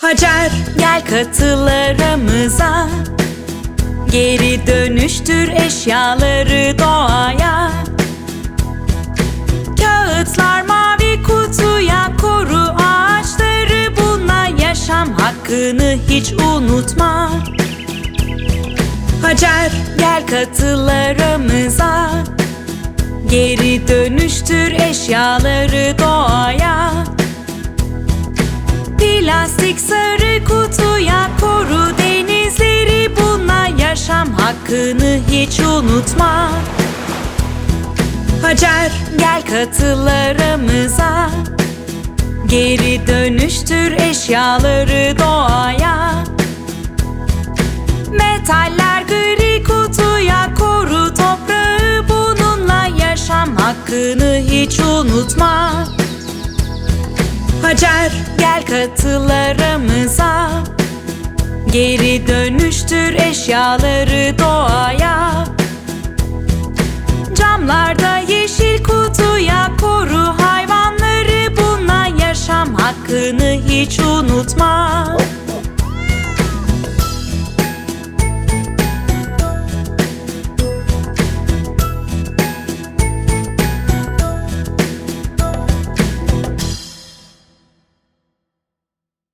Hacer gel katıl aramıza Geri dönüştür eşyaları doğaya. Kağıtlar mavi kutuya koru ağaçları. Bununla yaşam hakkını hiç unutma. Hacer gel katıl aramıza Geri dönüştür eşyaları doğaya Plastik sarı kutuya koru denizleri Bununla yaşam hakkını hiç unutma. Hacer gel katıl aramıza Geri dönüştür eşyaları doğaya. Metaller gri kutuya koru toprağı Bununla yaşam hakkını hiç unutma Hacer gel katıl aramıza Geri dönüştür eşyaları doğaya. Camlarda yeşil kutuya koru hayvanları. Bununla yaşam hakkını hiç unutma